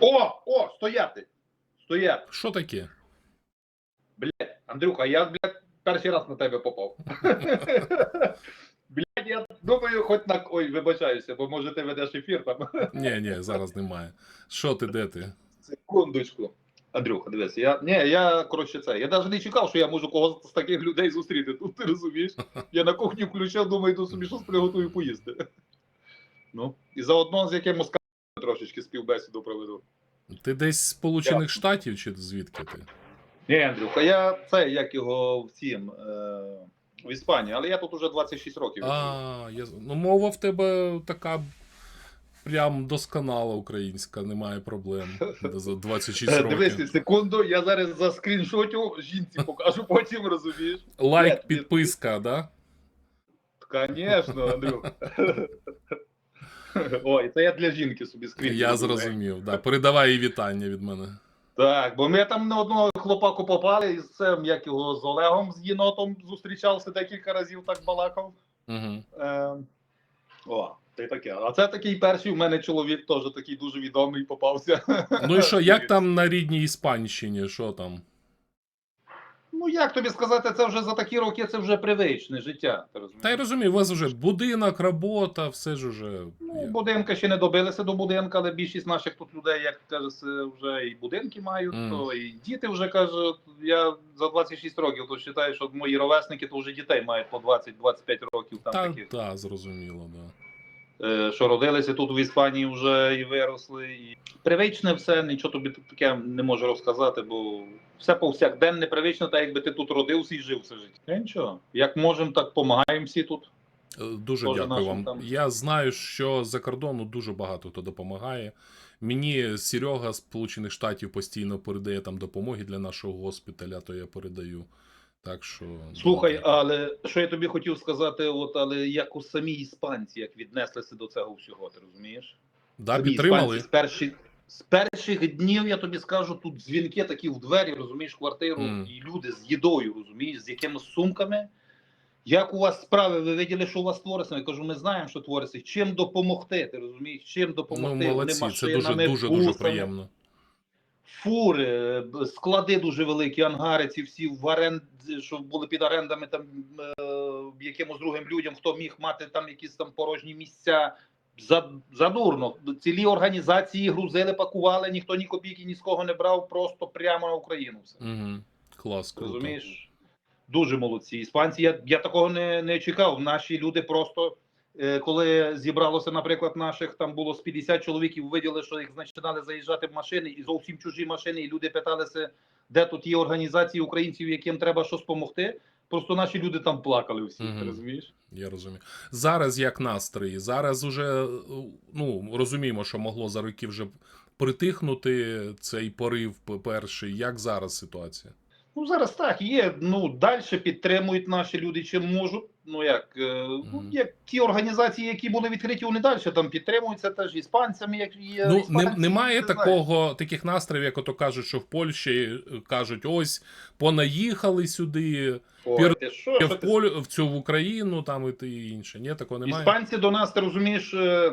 О, о, стояти. Стояти. Що таке? Блядь, Андрюха, я, блядь, перший раз на тебе попав. Блядь, я думаю, хоч на. Ой, вибачаюся, бо може ти ведеш ефір там. Ні, ні, зараз немає. Що ти, де ти? Секундочку. Андрюха, дивись, я. Ні, я коротше це. Я навіть не чекав, що я можу когось з таких людей зустріти. Тут ти розумієш. Я на кухню включив, думаю, йду собі щось приготую поїсти. Ну, і заодно з якимось ка- трошечки співбесіду проведу. Ти десь з Сполучених Штатів чи звідки ти? Ні, Андрюха, я це як його в цім. Е, в Іспанії, але я тут уже 26 років. А, я... ну мова в тебе така прям досконала українська, немає проблем. За 26 Е, років. Дивись секунду, я зараз за скріншотю жінці покажу, потім розумієш. Лайк, підписка, да? Звісно, Андрюха. Ой, це я для жінки собі скрін. Я зрозумів, да. Передавай їй вітання від мене. Так, бо ми там на одного хлопаку попали із цим, як його з Олегом з єнотом зустрічався декілька разів, так балакав. Угу. Е, о, це таке. А це такий перший у мене чоловік, теж такий дуже відомий попався. Ну і що, як там на рідній Іспанщині? Що там? Ну як тобі сказати, це вже за такі роки це вже привичне життя. Ти розумієш? Та я розумію, у вас вже будинок, робота, все ж уже. Ну, є. будинка ще не добилися до будинка, але більшість наших тут людей, як кажеться, вже і будинки мають, Мгм. то і діти вже каже, я за 26 років, то вважаю, що мої ровесники то вже дітей мають по 20-25 років там Та, таких. та, зрозуміло, да. Е, що родилися тут в Іспанії вже і виросли. І... Привичне все, нічого тобі таке не можу розказати, бо все повсякденне, привично, так якби ти тут родився і жив все життя. Та нічого. Як можемо, так допомагаємо всі тут. Е, Дуже Тоже дякую нашим вам. там. Я знаю, що за кордону дуже багато хто допомагає. Мені Серега з Сполучених Штатів постійно передає там допомоги для нашого госпіталя, то я передаю. Так що. Слухай, але що я тобі хотів сказати, от але як у самі іспанці, як віднеслися до цього всього, ти розумієш? да, Самі підтримали. іспанці з перших з перших днів я тобі скажу, тут дзвінки такі в двері, розумієш, квартиру, Мгм. і люди з їдою, розумієш, з якимись сумками. Як у вас справи? Ви виділи, що у вас твориться? Я кажу, ми знаємо, що твориться. Чим допомогти? Ти розумієш? Чим Ну, допомогти? молодці, Вони це дуже дуже дуже приємно. Фури, склади дуже великі, ангари ці всі в оренді, що були під орендами там е, якимось другим людям, хто міг мати там якісь там порожні місця. За- Задурно. Цілі організації грузили, пакували, ніхто ні копійки ні з кого не брав, просто прямо на Україну. Все. Угу. Клас, круто. Розумієш? Дуже молодці. Іспанці, я, я такого не, не чекав. Наші люди просто, коли зібралося, наприклад, наших там було з 50 чоловіків, виділи, що їх починали заїжджати в машини, і зовсім чужі машини, і люди питалися, де тут є організації українців, яким треба щось допомогти. Просто наші люди там плакали всі, Мгм. ти розумієш? Я розумію. Зараз як настрої? Зараз уже ну, розуміємо, що могло за роки вже притихнути цей порив перший. Як зараз ситуація? Ну зараз так є. Ну далі підтримують наші люди, чим можуть. Ну як, е, ну, як ті організації, які були відкриті, у недальше, там підтримуються теж іспанцями. Як є Ну, не, немає ти такого, таких настроїв, як ото кажуть, що в Польщі е, кажуть, ось понаїхали сюди, Ой, пір- ти що, в, що ти Поль... в цю в Україну, там і те інше. Ні, такого немає. Іспанці до нас, ти розумієш, е,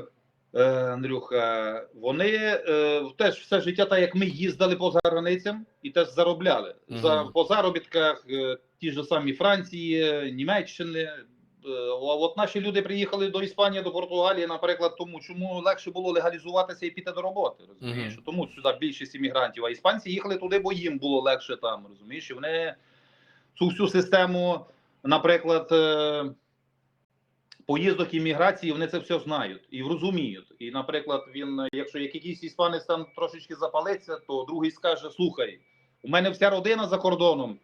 Андрюха, вони е, теж все життя, так як ми їздили по границям і теж заробляли. Мгм. За, по заробітках е, ті ж самі Франції, Німеччини. Е, а от наші люди приїхали до Іспанії, до Португалії, наприклад, тому чому легше було легалізуватися і піти до роботи. Розумієш? Мгм. Тому сюди більшість іммігрантів. А іспанці їхали туди, бо їм було легше там. Розумієш? І вони цю всю систему, наприклад. Поїздок імміграції вони це все знають і розуміють. І, наприклад, він, якщо якийсь іспанець там трошечки запалиться, то другий скаже: слухай, у мене вся родина за кордоном.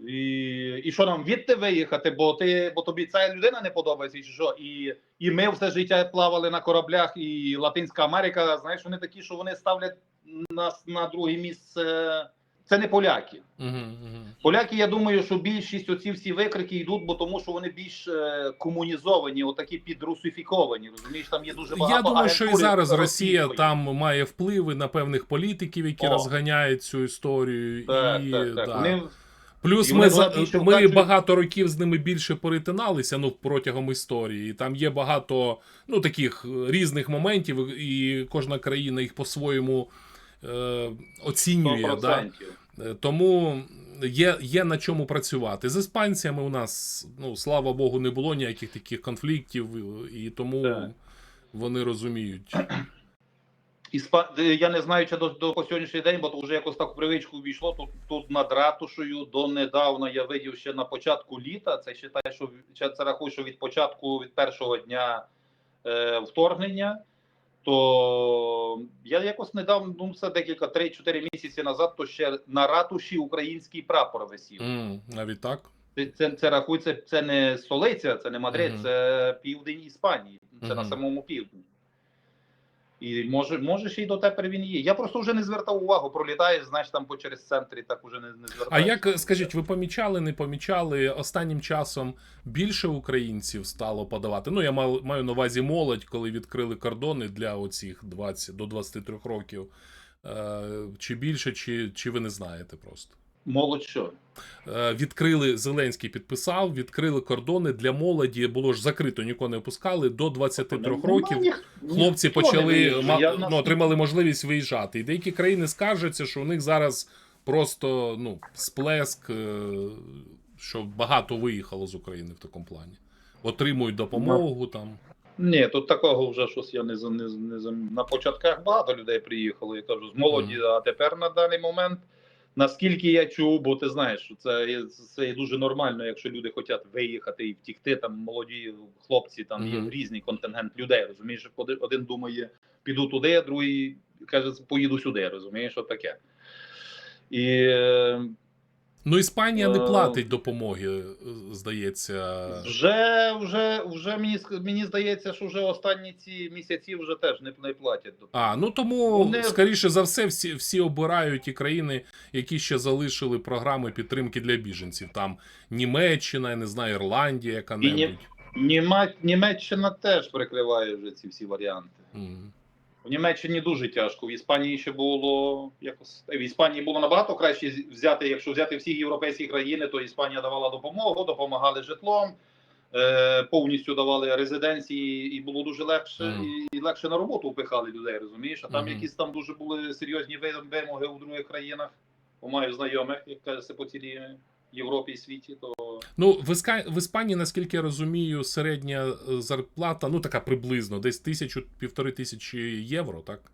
І, і що нам відти виїхати, бо ти, бо тобі ця людина не подобається, чи що? І, і ми все життя плавали на кораблях, і Латинська Америка, знаєш, вони такі, що вони ставлять нас на друге місце. Це не поляки. Угу, угу. Поляки, я думаю, що більшість оці всі викрики йдуть, бо тому що вони більш е, комунізовані, отакі підрусифіковані. Розумієш, там є дуже багато. Я думаю, що і зараз Росія російської. там має впливи на певних політиків, які О. розганяють цю історію. Так, і, так, так. да. Вони, Плюс І ми, за, ми вкачують- багато років з ними більше перетиналися ну, протягом історії. І там є багато ну, таких різних моментів, і кожна країна їх по-своєму оцінює. Да? 100%. Е, Тому є, є на чому працювати. З іспанцями у нас, ну, слава Богу, не було ніяких таких конфліктів, і тому Так. вони розуміють. Іспа... е, Я не знаю, чи до, до по сьогоднішній день, бо то вже якось так в привичку війшло. Тут, тут над ратушею донедавна я видів ще на початку літа. Це вважає, що це рахує, що від початку від першого дня е, вторгнення. То я якось недавно, ну це декілька 3-4 місяці назад, то ще на ратуші український прапор висів. Mm, навіть так. Це, це, це рахується, це не столиця, це не Мадрид, Мгм. це південь Іспанії. Це на самому півдні. І може, може ще й дотепер він є. Я просто вже не звертав увагу. Пролітаєш, знаєш, там по через центр і так уже не, не А як скажіть, ви помічали, не помічали останнім часом більше українців стало подавати? Ну я маю, маю на увазі молодь, коли відкрили кордони для оцих 20 до 23 років. Е, чи більше, чи, чи ви не знаєте просто? Молодь що? Е, Відкрили Зеленський підписав, відкрили кордони для молоді. Було ж закрито, нікого не пускали до 23 Нема років. ніх- Хлопці почали виїжджає. ма- Я ну, отримали можливість виїжджати. І деякі країни скаржаться, що у них зараз просто ну, сплеск, е, що багато виїхало з України в такому плані. Отримують допомогу там. Ні, тут такого вже щось я не не, не на початках багато людей приїхало. Я кажу, з молоді, а тепер на даний момент. Наскільки я чув, бо ти знаєш, що це є, це дуже нормально, якщо люди хочуть виїхати і втікти. Там молоді хлопці, там є Мгм. різний контингент людей. Розумієш, Один- думає, піду туди, а другий каже, поїду сюди. Розумієш, що таке. І Ну, Іспанія не Е, платить допомоги, е, здається. вже, вже, вже мені мені здається, що вже останні ці місяці вже теж не, не платять. А, ну тому, Вони- скоріше за все, всі, всі обирають ті країни, які ще залишили програми підтримки для біженців. Там Німеччина, я не знаю, Ірландія, яка-небудь. Німеччина теж прикриває вже ці всі варіанти. Мгм. В Німеччині дуже тяжко. В Іспанії ще було якось в Іспанії було набагато краще взяти, якщо взяти всі європейські країни, то Іспанія давала допомогу, допомагали житлом, е, повністю давали резиденції, і було дуже легше Мгм. і, легше на роботу впихали людей. Розумієш? А там Мгм. якісь там дуже були серйозні вимоги у других країнах. Бо маю знайомих, як кажеться, по цілій Європі і світі, то Ну, в, Іска... в Іспанії, наскільки я розумію, середня е, зарплата, ну така приблизно, десь тисячу півтори тисячі євро, так?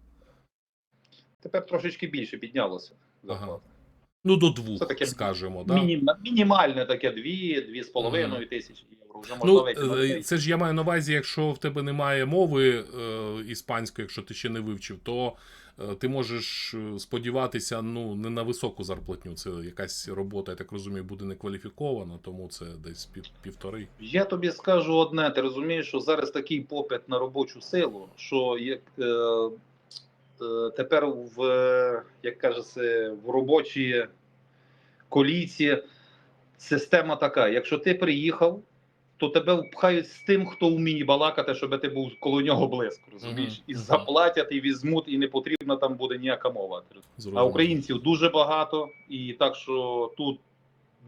тепер трошечки більше піднялося. Ага. Ну, до двох, таке скажімо, да? Мінім, мінімальне таке дві, дві з половиною тисячі євро. Вже можна Ну, вийти е, це ж я маю на увазі, якщо в тебе немає мови е, іспанської, якщо ти ще не вивчив, то ти можеш е, сподіватися ну, не на високу зарплатню. Це якась робота, я так розумію, буде некваліфікована, тому це десь пів, півтори. Я тобі скажу одне, ти розумієш, що зараз такий попит на робочу силу, що як е, е, тепер в е, як кажеться, в робочій колійці система така: якщо ти приїхав, то тебе впхають з тим, хто вміє балакати, щоб ти був коло нього близько, розумієш? Мгм. І заплатять, і візьмуть, і не потрібна там буде ніяка мова. ти розумієш? А українців дуже багато, і так що тут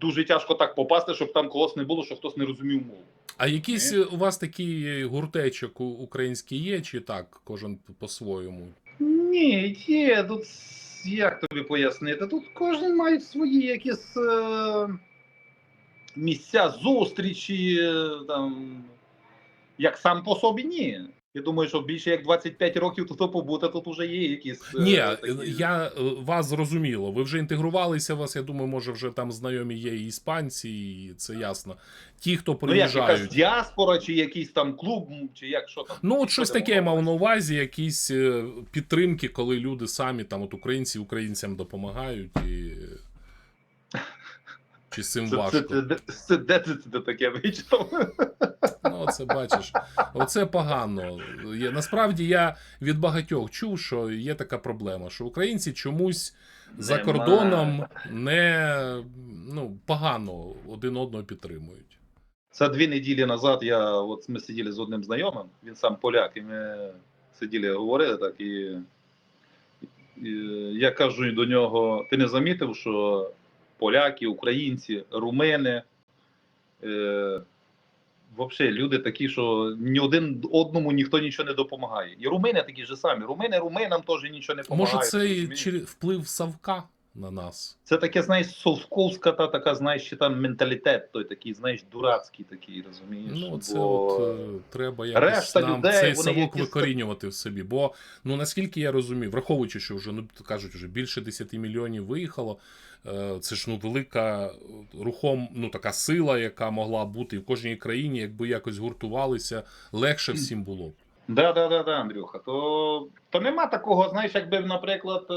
дуже тяжко так попасти, щоб там когось не було, що хтось не розумів мову. А якийсь е, у вас такий гуртечок у- український є, чи так, кожен по-своєму? Ні, є тут як тобі пояснити? Тут кожен має свої якісь е, місця зустрічі, е, там як сам по собі, ні. Я думаю, що більше як 25 років тут побути, тут вже є якісь. е, Ні, такі- я е, вас зрозуміло. Ви вже інтегрувалися. Вас, я думаю, може, вже там знайомі є і іспанці, і це ясно. Ті, хто Ну, як якась діаспора, чи якийсь там клуб, чи як що там. Ну, от щось таке я мав на увазі, якісь підтримки, коли люди самі, там, от українці українцям допомагають, і... чи з цим важко. це, це, де, це, де ти це таке вичитав? Ну, це бачиш. Оце погано. Я, насправді я від багатьох чув, що є така проблема, що українці чомусь за Нема. кордоном не ну, погано один одного підтримують. Це дві неділі назад. Я от ми сиділи з одним знайомим, він сам поляк, і ми сиділи, говорили так, і, і я кажу до нього: ти не замітив, що поляки, українці, румени. Е, Взагалі, люди такі, що ні один одному ніхто нічого не допомагає. І румини такі ж самі. Румини руминам теж нічого не допомагають. Може, це і через вплив Савка на нас. Це таке, знаєш, совковська та така, знаєш, ще там менталітет, той такий, знаєш, дурацький такий, розумієш. Ну, це Бо... от е, треба якось решта нам людей, цей вони совок якісь- викорінювати в собі. Бо ну наскільки я розумію, враховуючи, що вже ну кажуть, вже більше 10 мільйонів виїхало. е, Це ж ну велика е, рухом, ну така сила, яка могла бути в кожній країні, якби якось гуртувалися, легше всім було. б. Да, да, да, да, Андрюха. То, то нема такого, знаєш, якби, наприклад, е,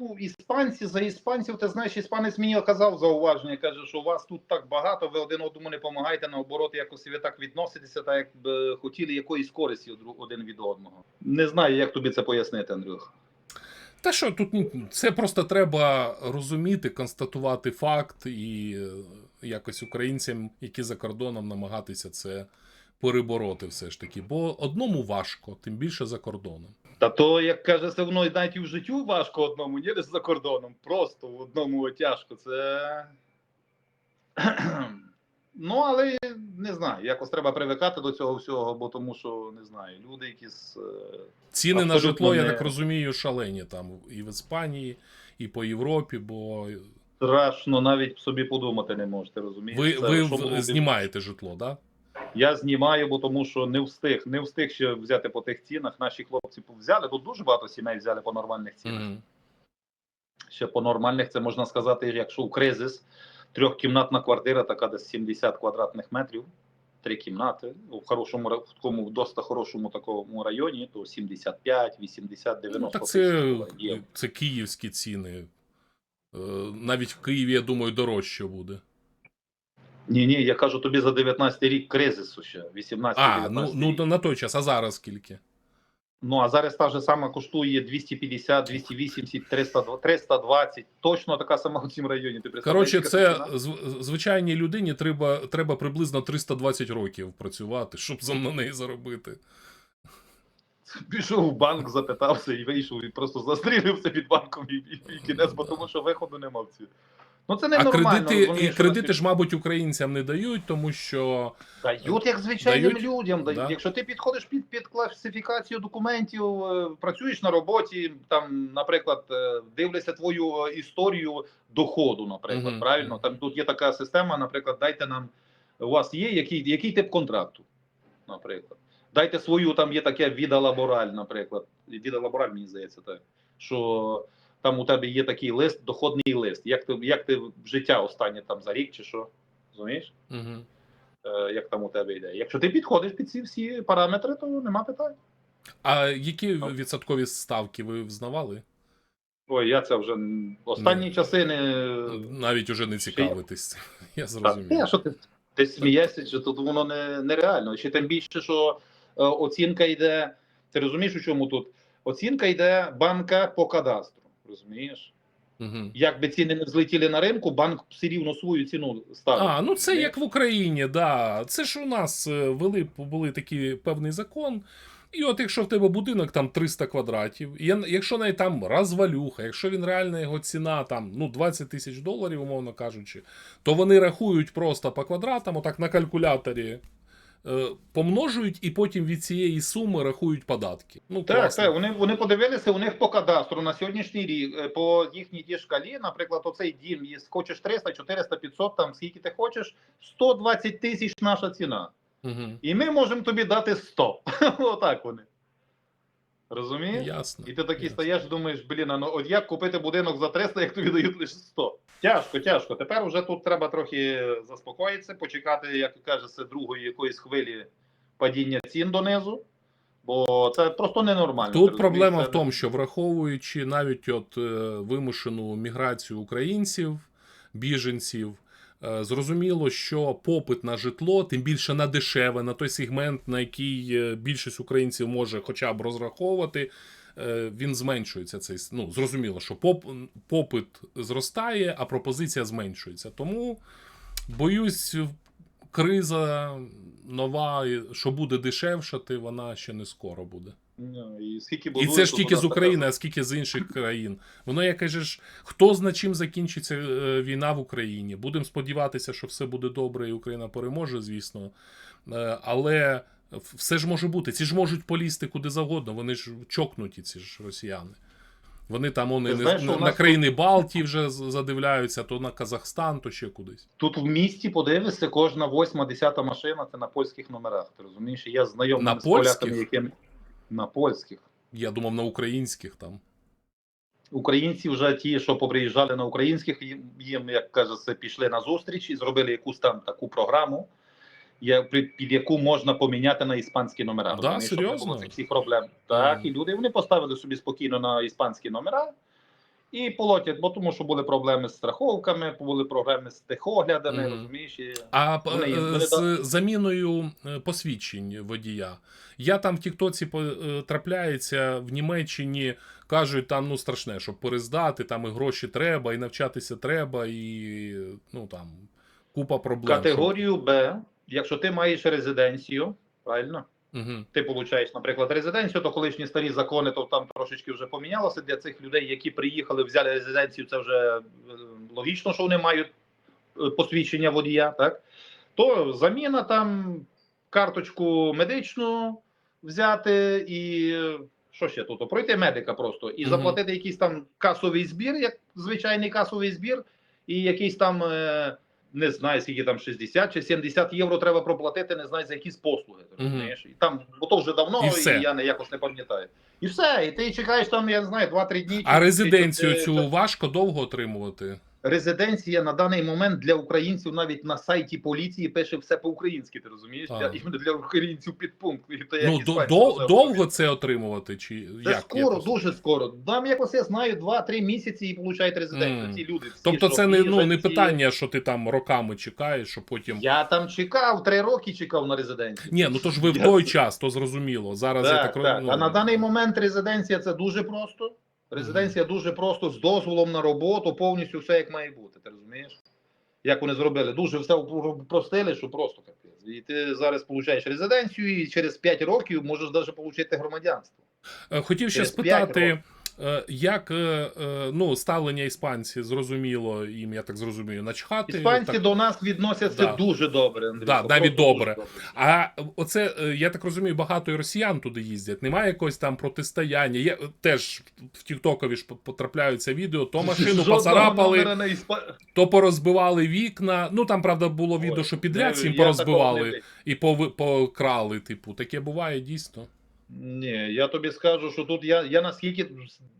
ну, іспанці за іспанців, ти знаєш, іспанець мені казав зауваження, каже, що у вас тут так багато, ви один одному не допомагаєте, наоборот, якось ви так відноситеся, так якби хотіли якоїсь користі один від одного. Не знаю, як тобі це пояснити, Андрюха. Та що тут це просто треба розуміти, констатувати факт і е, якось українцям, які за кордоном, намагатися це перебороти все ж таки. Бо одному важко, тим більше за кордоном. Та то, як каже, все воно навіть і в життю важко одному, ні десь за кордоном. Просто в одному тяжко. Це. Ну, але не знаю, якось треба привикати до цього всього, бо тому що не знаю, люди якісь. е, Ціни на житло, я так розумію, шалені там і в Іспанії, і по Європі, бо Страшно навіть собі подумати не можете, розумієте? ви, Це, ви що в- знімаєте житло, да? Я знімаю, бо тому що не встиг, не встиг ще взяти по тих цінах. Наші хлопці взяли. Тут дуже багато сімей взяли по нормальних цінах. Мгм. ще по нормальних, це можна сказати, якщо у кризис, трьохкімнатна квартира, така десь 70 квадратних метрів, три кімнати. В хорошому в такому досить хорошому такому районі, то 75, 80, 90 Ну, так це, доларів це київські ціни. Е, Навіть в Києві, я думаю, дорожче буде. Ні, ні, я кажу тобі за 19 рік кризису ще, 18 А, ну, ну на- той час, а зараз скільки? Ну а зараз та ж сама коштує 250, 280, 300, 320. Точно така сама в цьому районі. Ти Коротше, це зв- звичайній людині треба, треба приблизно 320 років працювати, щоб за- на неї заробити. Пішов в банк, запитався і вийшов, і просто застрілився під банком і, і, і кінець, бо тому що виходу нема в ці. Ну це не А нормально. кредити, і кредити ж, мабуть, українцям не дають, тому що Дають як звичайним Дають? людям. дають. Да. Якщо ти підходиш під, під класифікацію документів, е, працюєш на роботі, там, наприклад, е, дивляться твою е, історію доходу, наприклад, Мгм. правильно? Там тут є така система, наприклад, дайте нам, у вас є який, який тип контракту, наприклад. Дайте свою, там є таке віда лабораль, наприклад. Віда лабораль, мені здається, так. Що там у тебе є такий лист, доходний лист. Як ти, як ти в життя останнє там за рік чи що? Розумієш? угу. е, як там у тебе йде. Якщо ти підходиш під ці всі параметри, то нема питань. А які відсоткові ставки ви взнавали? Ой, я це вже останні Ні. часи не. Навіть уже не цікавитись. Я Та, зрозумів. те, що ти, ти смієшся, що тут воно не, нереально. Ще тим більше, що е, оцінка йде. Ти розумієш, у чому тут? Оцінка йде банка по кадастру. Розумієш? Угу. Як би ціни не взлетіли на ринку, банк все рівно свою ціну ставить. А, ну це як в Україні, да. Це ж у нас е, вели були такий певний закон. І от якщо в тебе будинок там 300 квадратів, і якщо навіть там розвалюха, якщо він реальна його ціна там ну 20 тисяч доларів, умовно кажучи, то вони рахують просто по квадратам, отак на калькуляторі. Е, Помножують і потім від цієї суми рахують податки. Ну, Так, класно. так, вони, вони подивилися, у них по кадастру на сьогоднішній рік, е, по їхній шкалі, наприклад, оцей дім, є, хочеш 300, 400, 500, там скільки ти хочеш, 120 тисяч наша ціна. Угу. І ми можемо тобі дати 100. Отак вони. Розумієш? Ясно. І ти такий ясно. стаєш, думаєш, блін, а ну от як купити будинок за 300, як тобі дають лише 100? Тяжко, тяжко. Тепер вже тут треба трохи заспокоїтися, почекати, як кажеться, другої якоїсь хвилі падіння цін донизу. Бо це просто ненормально. Тут проблема в тому, що враховуючи навіть от е, вимушену міграцію українців, біженців, зрозуміло, що попит на житло, тим більше на дешеве, на той сегмент, на який е, більшість українців може хоча б розраховувати. е, Він зменшується цей ну зрозуміло, що поп, попит зростає, а пропозиція зменшується. Тому боюсь, криза нова, що буде дешевшати, вона ще не скоро буде. І скільки І це ж тільки з така- України, а скільки з інших країн. Воно як кажеш, хто зна чим закінчиться е, війна в Україні. Будемо сподіватися, що все буде добре, і Україна переможе, звісно. Е, Але все ж може бути. Ці ж можуть полізти куди завгодно. Вони ж чокнуті, ці ж росіяни. Вони там вони, Ти не- знаєш, на, нас країни Балтії вже задивляються, то на Казахстан, то ще кудись. Тут в місті подивишся, кожна восьма, десята машина це на польських номерах. Ти розумієш? Я знайомий з поляками, яким на польських. Я думав, на українських там. Українці вже ті, що поприїжджали на українських, їм, як кажеться, пішли на зустріч і зробили якусь там таку програму, під, яку можна поміняти на іспанські номера. Да, серйозно? всіх проблем. Так, mm. і люди вони поставили собі спокійно на іспанські номера. І полотять, бо тому що були проблеми з страховками, були проблеми з техоглядами, Мгм. розумієш? І... А Вони е, з заміною е, посвідчень водія. Я там в Тіктоці е, трапляється в Німеччині, кажуть, там ну страшне, щоб перездати, там і гроші треба, і навчатися треба, і ну там купа проблем. Категорію Б, якщо ти маєш резиденцію, правильно? Угу. Ти получаєш, наприклад, резиденцію, то колишні старі закони, то там трошечки вже помінялося для цих людей, які приїхали, взяли резиденцію. Це вже е, логічно, що вони мають е, посвідчення водія, так? То заміна там карточку медичну взяти і е, що ще тут? Пройти медика просто і Мгм. заплатити якийсь там касовий збір, як звичайний касовий збір, і якийсь там. е, Не знаю, скільки там 60 чи 70 євро треба проплатити, не знаю за якісь послуги. Ти Мгм. розумієш? І там, бо то вже давно, І і, я не якось не пам'ятаю. І все, і ти чекаєш там, я не знаю, 2-3 дні. А чи- резиденцію чи- чи- цю важко довго отримувати. Резиденція на даний момент для українців навіть на сайті поліції пише все по-українськи. Ти розумієш? Для, іменно для українців підпункт. І то, Ну, до, до, довго це отримувати? Чи Це як? скоро, дуже скоро. Там якось я знаю 2-3 місяці і получають резиденцію. Мгм. Ці люди. Всі, Тобто це не, ну, не питання, що ти там роками чекаєш, що потім. Я там чекав, 3 роки чекав на резиденцію. Ні, ну то ж ви в той час, то зрозуміло. Зараз я Так, так так. ну, А на даний момент резиденція це дуже просто. Резиденція дуже просто з дозволом на роботу, повністю все як має бути. Ти розумієш? Як вони зробили? Дуже все простили, що просто капець. І ти зараз получаєш резиденцію, і через 5 років можеш навіть отримати громадянство. Е, Хотів ще через спитати, як е, е, ну, ставлення іспанці, зрозуміло, їм, я так зрозумію, начхати. Іспанці так. до нас відносяться Да. дуже добре. Андрій. Да, навіть дуже добре. А оце, е, я так розумію, багато і росіян туди їздять. Немає якогось там протистояння. Є, теж в Тіктокові ж потрапляються відео, то машину Жодного поцарапали, номера то порозбивали вікна. Ну там, правда, було відео, Ой, що підряд всім порозбивали і пови- покрали. Типу, таке буває дійсно. Ні, я тобі скажу, що тут я, я наскільки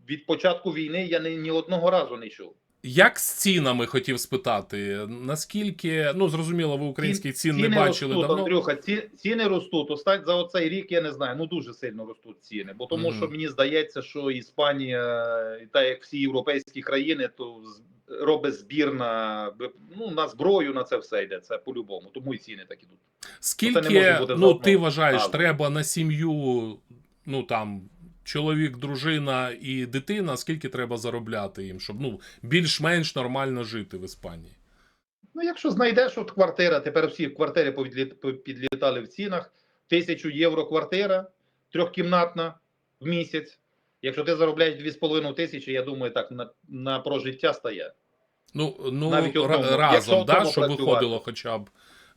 від початку війни я ні, ні одного разу не чув. Як з цінами хотів спитати? Наскільки, ну зрозуміло, ви українських цін не бачили ростуть, давно. Андрюха, ці, ціни ростуть. Остать за оцей рік я не знаю. Ну дуже сильно ростуть ціни. Бо тому, Мгм. що мені здається, що Іспанія, і так як всі європейські країни, то робить збір на ну на зброю на це все йде. Це по-любому. Тому і ціни так ідуть. Не Скільки, ну ти вважаєш, ставу. треба на сім'ю, ну там. Чоловік, дружина і дитина, скільки треба заробляти їм, щоб ну більш-менш нормально жити в Іспанії? Ну, якщо знайдеш от квартира, тепер всі квартири підлітали в цінах. Тисячу євро квартира трьохкімнатна в місяць. Якщо ти заробляєш 2,5 тисячі, я думаю, так на, на прожиття стає. Ну, ну Навіть ра- одному. Якщо разом, да, щоб працювати. виходило хоча б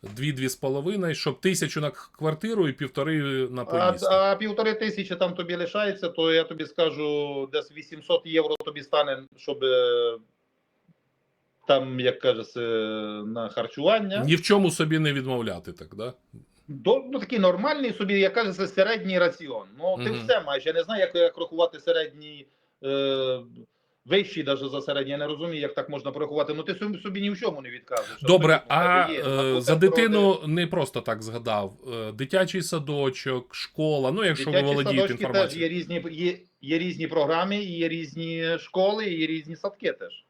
дві-дві з половиною, щоб тисячу на квартиру і півтори на А, поїздку. а півтори тисячі там тобі лишається, то я тобі скажу, десь 800 євро тобі стане, щоб е, там, як кажеться, на харчування. Ні в чому собі не відмовляти, так, да? До, ну, такий нормальний собі, як кажеться, середній раціон. Ну, ти Мгм. все маєш. Я не знаю, як, як рахувати середній, е, вищий навіть за середній. Я не розумію, як так можна порахувати. Ну ти собі, собі ні в чому не відказуєш. Добре, а є е, за бутерброди, дитину не просто так згадав. Е, Дитячий садочок, школа, ну якщо ви володієте садочки теж інформацією. є різні, є, є різні програми, є різні школи, є різні садки теж.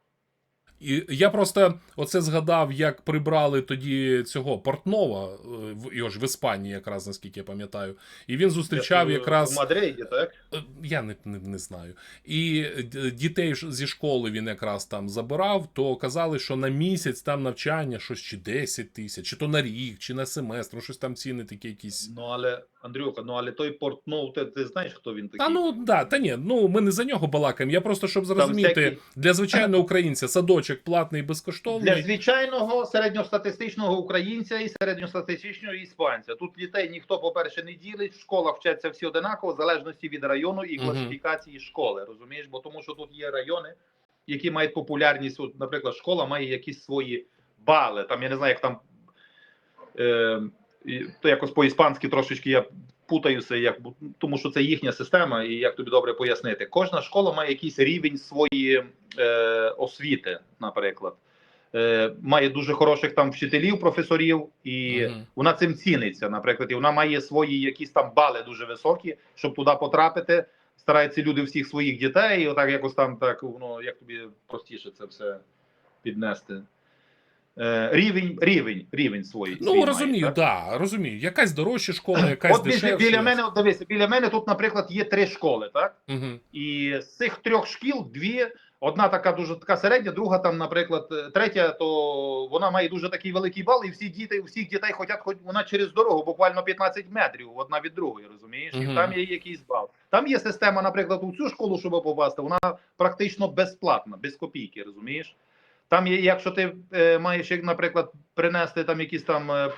І я просто оце згадав, як прибрали тоді цього Портнова, е, в- його ж в Іспанії, якраз наскільки я пам'ятаю. І він зустрічав Е, якраз У Мадриді, так? Е, Я не, не, не знаю. І дітей зі школи він якраз там забирав, то казали, що на місяць там навчання щось чи 10 тисяч, чи то на рік, чи на семестр, ну щось там ціни такі якісь. Ну, але, Андрюха, ну але той портнов, ти, ти знаєш, хто він такий? Та ну да, та ні, ну ми не за нього балакаємо. Я просто щоб зрозуміти всякі- для звичайного українця садочок платний безкоштовний. Для звичайного середньостатистичного українця і середньостатистичного іспанця. Тут дітей ніхто, по-перше, не ділить, в школах вчаться всі одинаково, в залежності від району і класифікації школи. Розумієш? Бо тому що тут є райони, які мають популярність. От, наприклад, школа має якісь свої бали. Там я не знаю, як там е, то якось по-іспанськи трошечки я путаюся, як тому що це їхня система, і як тобі добре пояснити. Кожна школа має якийсь рівень своєї е, освіти, наприклад. Е, має дуже хороших там вчителів, професорів, і Мгм. вона цим ціниться, наприклад, і вона має свої якісь там бали дуже високі, щоб туди потрапити. Стараються люди всіх своїх дітей, і отак якось там так, ну як тобі простіше це все піднести. Е, рівень, рівень, рівень свій. свій Ну має, розумію, так? да, розумію. Якась дорожча школа, якась От біля, дешевша. біля мене, от дивися, біля мене тут, наприклад, є три школи, так? Мгм. І з цих трьох шкіл дві. Одна така дуже така середня, друга там, наприклад, третя, то вона має дуже такий великий бал, і всі діти, всіх дітей хочуть, хоч вона через дорогу, буквально 15 метрів, одна від другої, розумієш? Мгм. І там є якийсь бал. Там є система, наприклад, у цю школу, щоб попасти, вона практично безплатна, без копійки, розумієш? Там є, якщо ти е, маєш, як, наприклад, принести там якісь там е,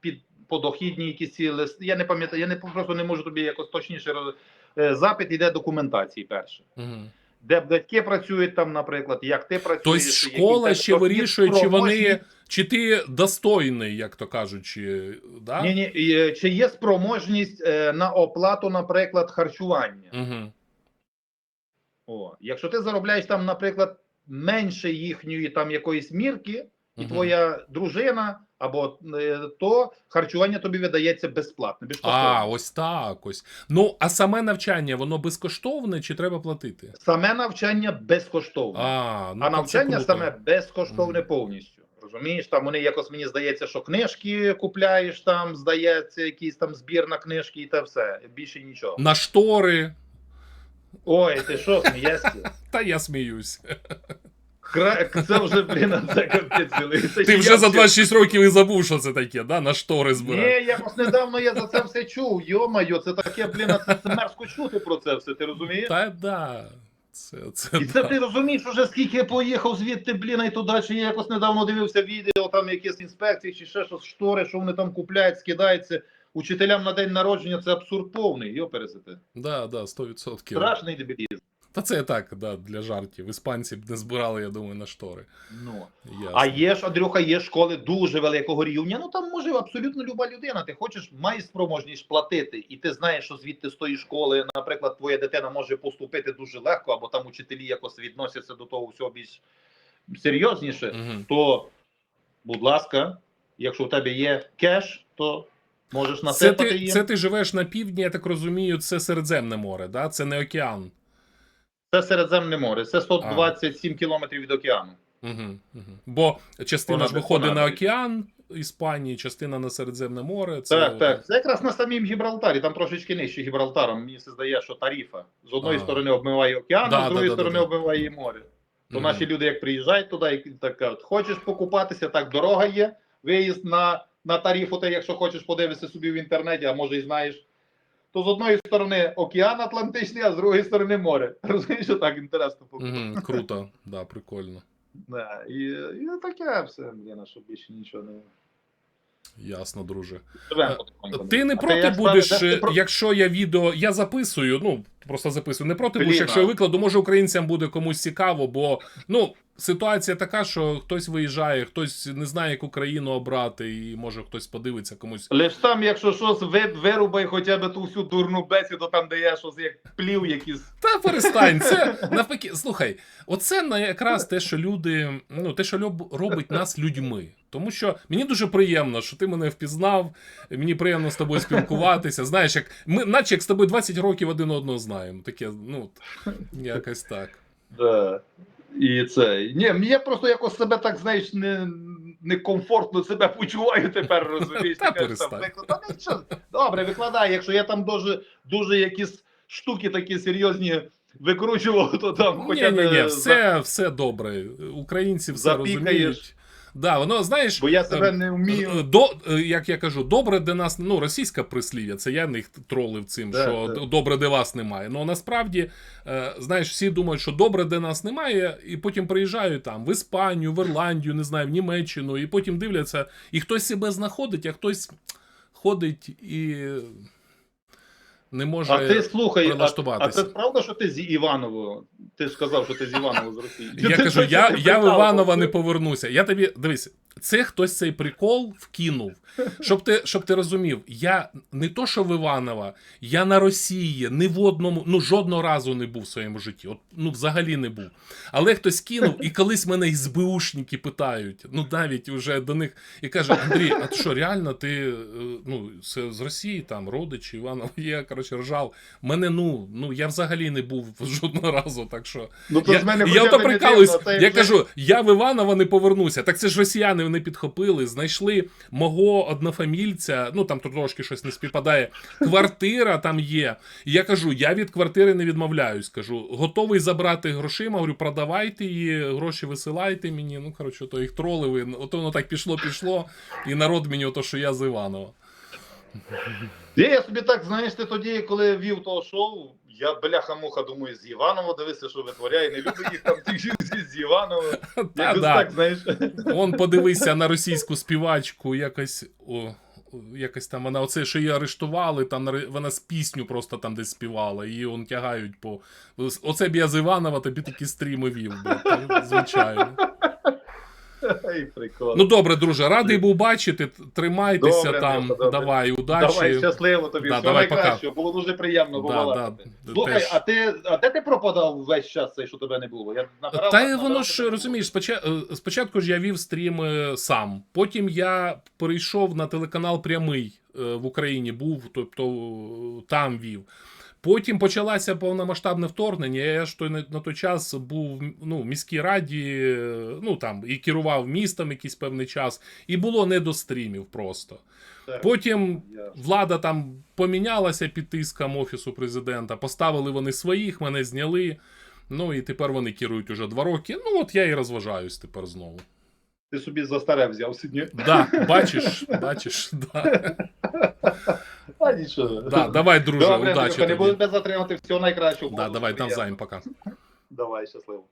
під подохідні якісь ці листи, я не пам'ятаю, я не просто не можу тобі якось точніше роз... е, запит іде документації перше Мгм. де батьки працюють там, наприклад, як ти працюєш. Тобто які школа те- ще тобто вирішує, чи вони, чи ти достойний, як то кажуть, чи да? Ні, ні, е, чи є спроможність е, на оплату, наприклад, харчування. Угу. О, якщо ти заробляєш там, наприклад, менше їхньої там якоїсь мірки, і твоя дружина або е, то харчування тобі видається безплатно. безкоштовно. А, ось так ось. Ну, а саме навчання, воно безкоштовне чи треба платити? Саме навчання безкоштовне. А, ну, а навчання саме безкоштовне Мгм. повністю. Розумієш, там вони якось мені здається, що книжки купляєш, там здається, якийсь там збір на книжки і те все. Більше нічого. На штори. Ой, ти що смієшся? Та я сміюсь. Кра- Це вже, блін, це капець. цілий. Це Ти вже я за 26 років і забув, що це таке, да? На штори збирати. Ні, якось недавно я за це все чув. Йо-майо, це таке, блін, це, це мерзко чути про це все, ти розумієш? Та да. Це, це, І це да. ти розумієш, уже скільки я поїхав звідти, блін, і туди, чи я якось недавно дивився відео, там якісь інспекції, чи ще щось штори, що вони там купляють, скидаються. Учителям на день народження це абсурд повний, йо пересити. Да, да, 100%. Страшний дебілізм. Та це так, да, для жартів. Іспанці б не збирали, я думаю, на штори. Ну. Ясно. А є ж, Андрюха, є школи дуже великого рівня. Ну там може абсолютно люба людина. Ти хочеш, маєш спроможність платити, і ти знаєш, що звідти з тої школи, наприклад, твоя дитина може поступити дуже легко, або там учителі якось відносяться до того всього більш серйозніше. Мгм. то, будь ласка, якщо в тебе є кеш, то можеш Це насипати ти, їм. це ти живеш на півдні, я так розумію, це Середземне море, да? це не океан. Це Середземне море, це 127 кілометрів від океану. Угу, угу. Бо частина ж виходить на океан Іспанії, частина на Середземне море. Це... Так, так. Це якраз на самім Гібралтарі, там трошечки нижче Гібралтаром. Мені це здає, що тарифа. З одної Ага. сторони обмиває океан, Да, а з да, другої да, да, сторони да. обмиває море. То Мгм. наші люди, як приїжджають туди, і так кажуть, хочеш покупатися, так дорога є. Виїзд на, на тарифу, ти, якщо хочеш подивитися собі в інтернеті, а може і знаєш. То з одної сторони океан Атлантичний, а з другої сторони море. Розумієш, що так інтересно. Угу, круто, да, прикольно. Да, і, і таке все, блін, що більше нічого не. Ясно, друже. Е. Ти не А проти як будеш, де е, якщо я відео. Я записую, ну просто записую. Не проти Блін, будеш, якщо я викладу, може українцям буде комусь цікаво, бо ну. Ситуація така, що хтось виїжджає, хтось не знає, яку країну обрати, і може хтось подивиться комусь. Лиш там, якщо щось, вирубай хоча б ту всю дурну бесіду, там, де є щось як плів якісь. Та перестань, це навпаки. Слухай, оце якраз те, що люди, ну те, що робить нас людьми. Тому що мені дуже приємно, що ти мене впізнав. Мені приємно з тобою спілкуватися. Знаєш, як ми, наче як з тобою 20 років один одного знаємо. Таке, ну якось так. Да. І це. Ні, я просто якось себе так, знаєш, не, некомфортно себе почуваю тепер, розумієш. Та нічого. Добре, викладай, якщо я там дуже, дуже якісь штуки такі серйозні викручував, то там хоча Ні, б. ні, ні, ні, все, все добре. Українці все Запікаєш. розуміють. Да, воно, знаєш, Бо я е, не е, вмію. До, е, як я кажу, добре, де нас, ну, російська прислів'я, це я них тролив цим, Да, що да. добре, де вас немає. Ну насправді, е, знаєш, всі думають, що добре, де нас немає, і потім приїжджають там в Іспанію, в Ірландію, не знаю, в Німеччину, і потім дивляться, і хтось себе знаходить, а хтось ходить і не може. А ти слухай, а, а це правда, що ти з Іванового? Ти ж сказав, що ти з Іванова з Росії. Я Ти кажу, я, я в Іванова не повернуся. Я тобі дивись, це хтось цей прикол вкинув. Щоб ти, щоб ти розумів, я не то, що в Іванова, я на Росії ні в одному, ну жодного разу не був в своєму житті. От, ну, взагалі не був. Але хтось кинув, і колись мене СБУшники питають, ну навіть уже до них, і каже: Андрій, а що реально ти е, ну, з, з Росії, там, родичі, Іванова є, коротше, ржав. Мене, ну, ну я взагалі не був жодного разу, так що. Ну, то Я, я хоча ото прикалуюсь, я вже- кажу, я в Іванова не повернуся. Так це ж росіяни вони підхопили, знайшли мого однофамільця, ну там трошки щось не співпадає. Квартира там є. Я кажу, я від квартири не відмовляюсь. Кажу, готовий забрати грошима. Говорю, продавайте її, гроші висилайте мені. Ну, коротше, то їх тролили. Ото воно так пішло, пішло, і народ мені ото, що я з Іванова. Я собі так, знаєш, ти тоді, коли вів того шоу, я бляха-муха думаю, з Іванова дивися, що витворяє, не люблю їх там жінці з Іванова. Та, Якось да. так, знаєш. Он подивися на російську співачку, якось. О, якось там вона оце, що її арештували, там вона з пісню просто там десь співала, її он тягають по. Оце б я з Іванова тобі такі стріми вів, би, звичайно. Ай, прикол. Ну добре, друже, радий був бачити. Тримайтеся Добре, там. Добре. Давай, удачі. Давай, щасливо тобі, Да, всього найкращого. Було дуже приємно Да, да, Слухай, теж. а ти а де ти пропадав весь час цей, що тебе не було? Я набирав, Та набирав, воно ж розумієш, споча- е, спочатку ж я вів стріми сам. Потім я перейшов на телеканал прямий е, в Україні, був, тобто е, там вів. Потім почалося повномасштабне вторгнення. Я ж той на, той час був ну, в міській раді, ну там і керував містом якийсь певний час, і було не до стрімів просто. Потім влада там помінялася під тиском офісу президента. Поставили вони своїх, мене зняли. Ну і тепер вони керують уже два роки. Ну от я і розважаюсь тепер знову. Ти собі за старе взяв сьогодні. Да, бачиш, бачиш, да. А нічого. Да, давай, друже, Добре, удачі. Не тобі. буду тебе затримати. Всього найкращого. Да, давай навзаєм, пока. Давай, щасливо.